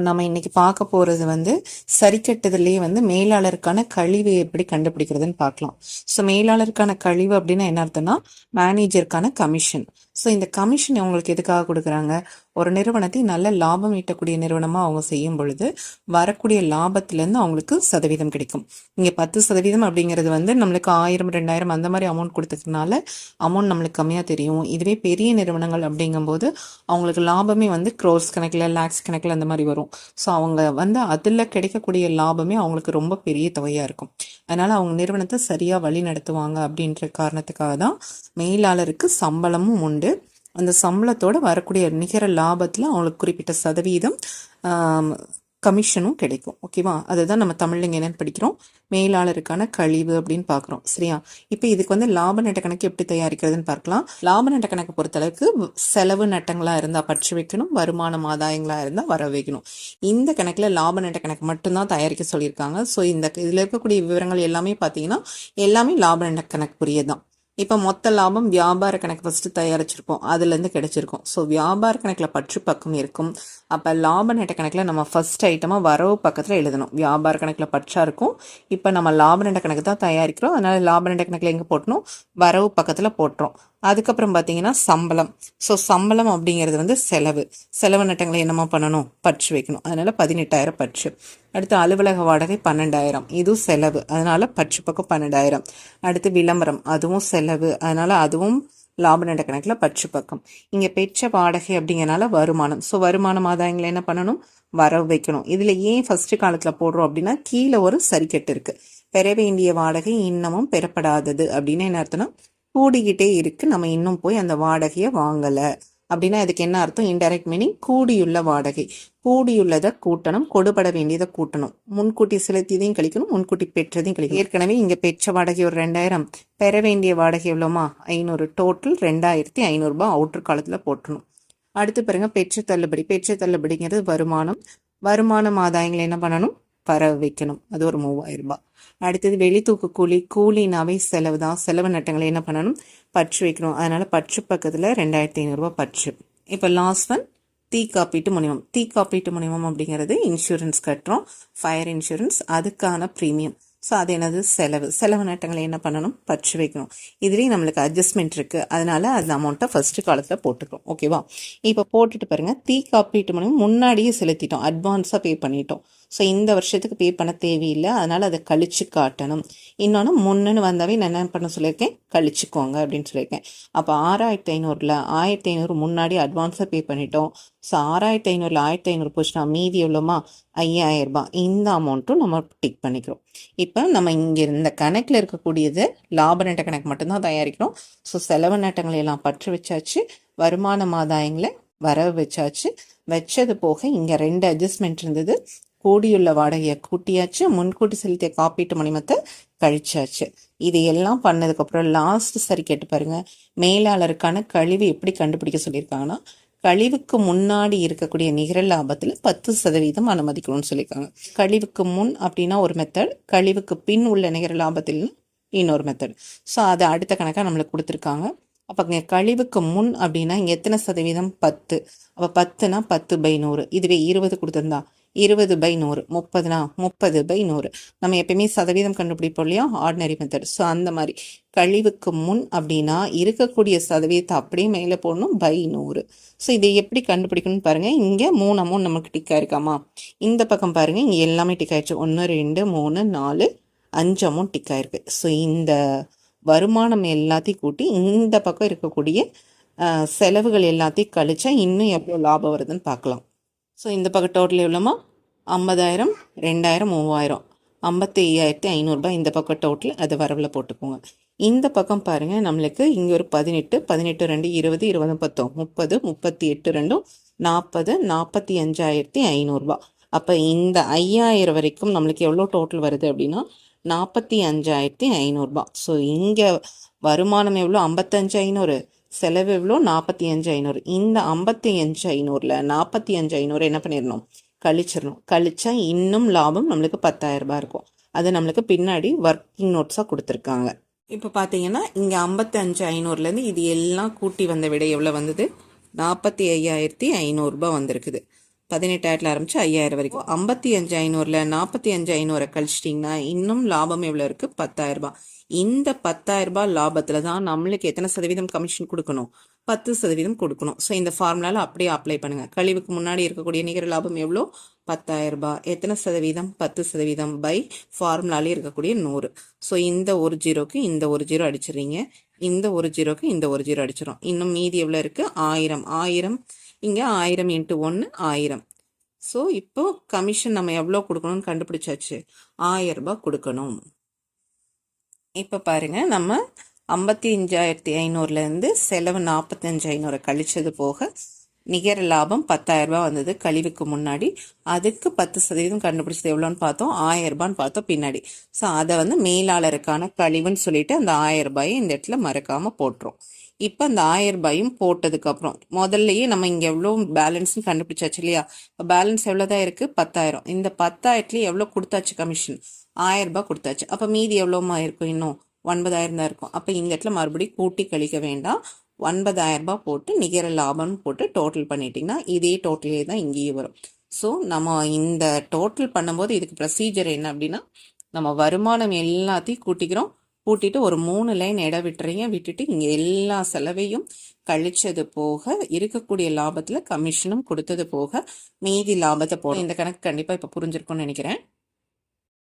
நம்ம இன்னைக்கு பார்க்க போறது வந்து சரிக்கட்டுதல்லையே வந்து மேலாளருக்கான கழிவு எப்படி கண்டுபிடிக்கிறதுன்னு பார்க்கலாம். ஸோ மேலாளருக்கான கழிவு அப்படின்னா என்ன அர்த்தம்னா மேனேஜருக்கான கமிஷன் ஸோ இந்த கமிஷன் அவங்களுக்கு எதுக்காக கொடுக்குறாங்க? ஒரு நிறுவனத்தை நல்ல லாபம் ஈட்டக்கூடிய நிறுவனமாக அவங்க செய்யும் பொழுது வரக்கூடிய லாபத்திலேருந்து அவங்களுக்கு சதவீதம் கிடைக்கும். இங்கே பத்து சதவீதம் அப்படிங்கிறது வந்து நம்மளுக்கு ஆயிரம் ரெண்டாயிரம் அந்த மாதிரி அமௌண்ட் கொடுத்ததுனால அமௌண்ட் நம்மளுக்கு கம்மியாக தெரியும். இதுவே பெரிய நிறுவனங்கள் அப்படிங்கும்போது அவங்களுக்கு லாபமே வந்து க்ரோர்ஸ் கணக்கில் லேக்ஸ் கணக்கில் அந்த மாதிரி வரும். ஸோ அவங்க வந்து அதில் கிடைக்கக்கூடிய லாபமே அவங்களுக்கு ரொம்ப பெரிய தொகையாக இருக்கும். அதனால் அவங்க நிறுவனத்தை சரியாக வழி நடத்துவாங்க அப்படின்ற காரணத்துக்காக தான் மேலாளருக்கு சம்பளமும் உண்டு. அந்த சம்பளத்தோட வரக்கூடிய நிகர லாபத்தில் அவங்களுக்கு குறிப்பிட்ட சதவீதம் கமிஷனும் கிடைக்கும். ஓகேவா அதுதான் நம்ம தமிழ்ல இங்க என்னன்னு படிக்கிறோம். மேலாளருக்கான கழிவு அப்படின்னு பார்க்குறோம். சரியா? இப்போ இதுக்கு வந்து லாப நட்ட கணக்கு எப்படி தயாரிக்கிறதுன்னு பார்க்கலாம். லாப நட்ட கணக்கு பொறுத்தளவுக்கு செலவு நட்டங்களாக இருந்தால் பற்று வைக்கணும் வருமானம் ஆதாயங்களாக இருந்தால் வர வைக்கணும். இந்த கணக்கில் லாப நட்ட கணக்கு மட்டும்தான் தயாரிக்க சொல்லியிருக்காங்க. ஸோ இந்த இதில் இருக்கக்கூடிய விவரங்கள் எல்லாமே பார்த்தீங்கன்னா எல்லாமே லாப நட்ட கணக்குரியதான் இப்போ மொத்த லாபம் வியாபார கணக்கு ஃபஸ்ட்டு தயாரிச்சிருப்போம். அதுலேருந்து கிடைச்சிருக்கும். ஸோ வியாபார கணக்கில் பற்று பக்கம் இருக்கும். அப்போ லாப நட்ட கணக்கில் நம்ம ஃபர்ஸ்ட் ஐட்டமாக வரவு பக்கத்தில் எழுதணும். வியாபார கணக்கில் பற்றாக இருக்கும். இப்போ நம்ம லாப நட்ட கணக்கு தான் தயாரிக்கிறோம். அதனால் லாப நட்ட கணக்கில் எங்கே போட்டணும்? வரவு பக்கத்தில் போட்டுறோம். அதுக்கப்புறம் பார்த்தீங்கன்னா சம்பளம். ஸோ சம்பளம் அப்படிங்கிறது வந்து செலவு. செலவு நட்டங்களை என்னமா பண்ணணும்? பற்று வைக்கணும். அதனால பதினெட்டாயிரம் பற்று அடுத்து அலுவலக வாடகை பன்னெண்டாயிரம். இதுவும் செலவு. அதனால் பற்று பக்கம் பன்னெண்டாயிரம். அடுத்து விளம்பரம். அதுவும் செலவு. அதனால் அதுவும் லாப நட கணக்கில் பற்று பக்கம். இங்கே பெற்ற வாடகை அப்படிங்கறனால வருமானம். ஸோ வருமானம் ஆதாயங்களை என்ன பண்ணணும்? வரவு வைக்கணும். இதில் ஏன் ஃபஸ்ட்டு காலத்தில் போடுறோம் அப்படின்னா கீழே ஒரு சரிக்கட்டு இருக்குது பெற வேண்டிய வாடகை இன்னமும் பெறப்படாதது அப்படின்னு என்ன அர்த்தம்னா கூடிக்கிட்டே இருக்கு. நம்ம இன்னும் போய் அந்த வாடகையை வாங்கலை. அப்படின்னா இதுக்கு என்ன அர்த்தம்? இன்டைரக்ட் மீனிங் கூடியுள்ள வாடகை. கூடியுள்ளதை கூட்டணும். கொடுபட வேண்டியதை கூட்டணும். முன்கூட்டி செலுத்தியதையும் கழிக்கணும். முன்கூட்டி பெற்றதையும் கழிக்கணும். ஏற்கனவே இங்க பெற்ற வாடகை ஒரு ரெண்டாயிரம். பெற வேண்டிய வாடகை எவ்வளோமா? ஐநூறு. டோட்டல் ரெண்டாயிரத்தி ஐநூறுரூபா அவுட்ரு காலத்தில் போட்டணும் அடுத்து பாருங்க பெற்ற தள்ளுபடி. பெற்ற தள்ளுபடிங்கிறது வருமானம். வருமானம் ஆதாயங்களை என்ன பண்ணணும்? பரவ வைக்கணும் அது ஒரு மூவாயிரம் ரூபாய். அடுத்தது வெளித்தூக்கு கூலி கூலினாவே செலவு தான். செலவு நட்டங்களை என்ன பண்ணணும்? பற்று வைக்கணும். அதனால பற்று பக்கத்தில் ரெண்டாயிரத்தி ஐநூறுரூவா பற்று. இப்போ லாஸ்ட் ஒன் தீ காப்பீட்டு முனிமம் தீ காப்பீட்டு முனிமம் அப்படிங்கிறது இன்சூரன்ஸ் கட்டுறோம். ஃபயர் இன்சூரன்ஸ் அதுக்கான ப்ரீமியம் ஸோ அது என்னது? செலவு. செலவு நட்டங்களை என்ன பண்ணணும்? பற்று வைக்கணும். இதுலேயும் நம்மளுக்கு அட்ஜஸ்ட்மெண்ட் இருக்குது அதனால அந்த அமௌண்ட்டை ஃபஸ்ட்டு காலத்தில் போட்டுக்கிறோம். ஓகேவா இப்போ போட்டுட்டு பாருங்கள் தீ காப்பீட்டு முனிமம் முன்னாடியே செலுத்திட்டோம். அட்வான்ஸாக பே பண்ணிட்டோம். ஸோ இந்த வருஷத்துக்கு பே பண்ண தேவையில்லை. அதனால் அதை கழிச்சு காட்டணும். இன்னொன்று முன்னுன்னு வந்தாவே நான் என்ன பண்ண சொல்லியிருக்கேன்? கழிச்சுக்கோங்க அப்படின்னு சொல்லியிருக்கேன். அப்போ ஆறாயிரத்தி ஐநூறில் ஆயிரத்தி ஐநூறு முன்னாடி அட்வான்ஸாக பே பண்ணிட்டோம். ஸோ ஆறாயிரத்தி ஐநூறில் ஆயிரத்தி ஐநூறு போச்சுன்னா மீதி எவ்வளோமா? ஐயாயிரரூபா இந்த அமௌண்ட்டும் நம்ம டிக் பண்ணிக்கிறோம். இப்போ நம்ம இங்கே இந்த கணக்கில் இருக்கக்கூடியது லாப நட்ட கணக்கு மட்டும்தான் தயாரிக்கிறோம். ஸோ செலவு நட்டங்களை எல்லாம் பற்று வச்சாச்சு. வருமான ஆதாயங்களை வரவு வச்சாச்சு. வச்சது போக இங்கே ரெண்டு அட்ஜஸ்ட்மெண்ட் இருந்தது. கூடியுள்ள வாடகையை கூட்டியாச்சு. முன்கூட்டி செலுத்திய காப்பீட்டு மணிமத்தை கழிச்சாச்சு. இது எல்லாம் பண்ணதுக்கப்புறம் லாஸ்ட் சரி கேட்டு பாருங்க. மேலாளருக்கான கழிவு எப்படி கண்டுபிடிக்க சொல்லியிருக்காங்கன்னா கழிவுக்கு முன்னாடி இருக்கக்கூடிய நிகர லாபத்தில் பத்து சதவீதம் அனுமதிக்கணும்னு சொல்லியிருக்காங்க. கழிவுக்கு முன் அப்படின்னா ஒரு மெத்தட் கழிவுக்கு பின் உள்ள நிகர லாபத்தில் இன்னொரு மெத்தட் ஸோ அது அடுத்த கணக்காக நம்மளுக்கு கொடுத்துருக்காங்க. அப்போ இங்கே கழிவுக்கு முன் அப்படின்னா இங்கே எத்தனை சதவீதம்? பத்து. அப்போ பத்துனா பத்து பை நூறு. இதுவே இருபது கொடுத்துருந்தா இருபது பை நூறு முப்பதுனா முப்பது பை நூறு. நம்ம எப்பயுமே சதவீதம் கண்டுபிடிப்போம் இல்லையா? ஆர்டினரி மெத்தட் ஸோ அந்த மாதிரி. கழிவுக்கு முன் அப்படின்னா இருக்கக்கூடிய சதவீதத்தை அப்படியே மேலே போடணும் பை நூறு. ஸோ இதை எப்படி கண்டுபிடிக்கணும்னு பாருங்கள் இங்கே மூணு அமௌண்ட் நமக்கு டிக் ஆயிருக்காமா? இந்த பக்கம் பாருங்கள் இங்கே எல்லாமே டிக் ஆயிடுச்சு ஒன்று ரெண்டு மூணு நாலு அஞ்சு அமௌண்ட் டிக் ஆயிருக்கு. ஸோ இந்த வருமானம் எல்லாத்தையும் கூட்டி இந்த பக்கம் இருக்கக்கூடிய செலவுகள் எல்லாத்தையும் கழிச்சா இன்னும் எவ்வளோ லாபம் வருதுன்னு பார்க்கலாம். ஸோ இந்த பக்கம் டோட்டல் எவ்வளோமா ஐம்பதாயிரம் ரெண்டாயிரம் மூவாயிரம். ஐம்பத்தி ஐயாயிரத்தி ஐநூறுரூபா இந்த பக்கம் டோட்டல் அதை வரவில் போட்டுக்கோங்க. இந்த பக்கம் பாருங்கள் நம்மளுக்கு இங்கே ஒரு பதினெட்டு பதினெட்டு ரெண்டு இருபது இருபது பத்தோ முப்பது முப்பத்தி எட்டு ரெண்டும் நாற்பது நாற்பத்தி அஞ்சாயிரத்தி ஐநூறுரூபா அப்போ இந்த ஐயாயிரம் வரைக்கும் நம்மளுக்கு எவ்வளோ டோட்டல் வருது அப்படின்னா நாற்பத்தி அஞ்சாயிரத்தி ஐநூறுரூபா ஸோ இங்கே வருமானம் எவ்வளோ? ஐம்பத்தஞ்சு ஐநூறு. செலவு எவ்வளோ? நாற்பத்தி அஞ்சு ஐநூறு. இந்த ஐம்பத்தி அஞ்சு ஐநூறில் நாற்பத்தி அஞ்சு ஐநூறு என்ன பண்ணிடணும்? கழிச்சிடணும் கழிச்சா இன்னும் லாபம் நம்மளுக்கு பத்தாயிரம் ரூபாய் இருக்கும். அது நம்மளுக்கு பின்னாடி ஒர்க்கிங் நோட்ஸாக கொடுத்துருக்காங்க. இப்போ பார்த்தீங்கன்னா இங்கே ஐம்பத்தி அஞ்சு ஐநூறுலேருந்து இது எல்லாம் கூட்டி வந்த விட எவ்வளோ வந்தது? நாற்பத்தி ஐயாயிரத்தி ஐநூறுரூபா வந்திருக்குது. பதினெட்டாயிரத்தில் ஆரம்பித்து ஐயாயிரம் வரைக்கும். ஐம்பத்தி அஞ்சு ஐநூறுல நாற்பத்தி அஞ்சு ஐநூறை கழிச்சிட்டிங்கன்னா இன்னும் லாபம் எவ்வளோ இருக்குது பத்தாயிரரூபா இந்த பத்தாயிரரூபா லாபத்தில் தான் நம்மளுக்கு எத்தனை சதவீதம் கமிஷன் கொடுக்கணும்? பத்து சதவீதம் கொடுக்கணும். ஸோ இந்த ஃபார்முலாவில் அப்படியே அப்ளை பண்ணுங்கள் கழிவுக்கு முன்னாடி இருக்கக்கூடிய நிகர லாபம் எவ்வளோ? பத்தாயிரம் ரூபாய். எத்தனை சதவீதம்? பத்து சதவீதம் பை ஃபார்முலாலே இருக்கக்கூடிய நூறு. ஸோ இந்த ஒரு ஜீரோக்கு இந்த ஒரு ஜீரோ அடிச்சிடுறீங்க. இந்த ஒரு ஜீரோக்கு இந்த ஒரு ஜீரோ அடிச்சிடும். இன்னும் மீதி எவ்வளோ இருக்குது ஆயிரம். ஆயிரம். இங்கே ஆயிரம் இன்ட்டு ஒன்று ஆயிரம். ஸோ இப்போ கமிஷன் நம்ம எவ்வளோ கொடுக்கணும்னு கண்டுபிடிச்சாச்சு? ஆயிரம் ரூபாய் கொடுக்கணும். இப்போ பாருங்க நம்ம ஐம்பத்தி அஞ்சாயிரத்தி ஐநூறுலேருந்து செலவு நாற்பத்தஞ்சு ஐநூறு கழிச்சது போக நிகர லாபம் பத்தாயிரரூபா வந்தது. கழிவுக்கு முன்னாடி அதுக்கு பத்து சதவீதம் கண்டுபிடிச்சது எவ்வளோன்னு பார்த்தோம். ஆயிரரூபான்னு பார்த்தோம் பின்னாடி. ஸோ அதை வந்து மேலாளருக்கான கழிவுன்னு சொல்லிட்டு அந்த ஆயிரம் ரூபாயை இந்த இடத்துல மறக்காமல் போட்டுரும். இப்போ அந்த ஆயிரம் ரூபாயும் முதல்லையே நம்ம இங்கே எவ்வளோ பேலன்ஸ்னு கண்டுபிடிச்சாச்சு இல்லையா? இப்போ பேலன்ஸ் எவ்வளோதான் இருக்குது பத்தாயிரம். இந்த பத்தாயிரத்துலேயே எவ்வளோ கொடுத்தாச்சு கமிஷன் ஆயிரம் ரூபாய் கொடுத்தாச்சு. அப்போ மீதி எவ்வளோமா இருக்கும் இன்னும்? ஒன்பதாயிரம் தான் இருக்கும். அப்போ இந்த இடத்துல மறுபடியும் கூட்டி கழிக்க வேண்டாம். ஒன்பதாயிரம் ரூபாய் போட்டு நிகர லாபம்னு போட்டு டோட்டல் பண்ணிட்டீங்கன்னா இதே டோட்டலே தான் இங்கேயே வரும். ஸோ நம்ம இந்த டோட்டல் பண்ணும்போது இதுக்கு ப்ரொசீஜர் என்ன அப்படின்னா நம்ம வருமானம் எல்லாத்தையும் கூட்டிக்கிறோம். கூட்டிட்டு ஒரு மூணு லைன் இடம் விட்டுறீங்க விட்டுட்டு இங்கே எல்லா செலவையும் கழிச்சது போக இருக்கக்கூடிய லாபத்தில் கமிஷனும் கொடுத்தது போக மீதி லாபத்தை போடும் இந்த கணக்கு கண்டிப்பாக இப்போ புரிஞ்சிருக்கும்னு நினைக்கிறேன்.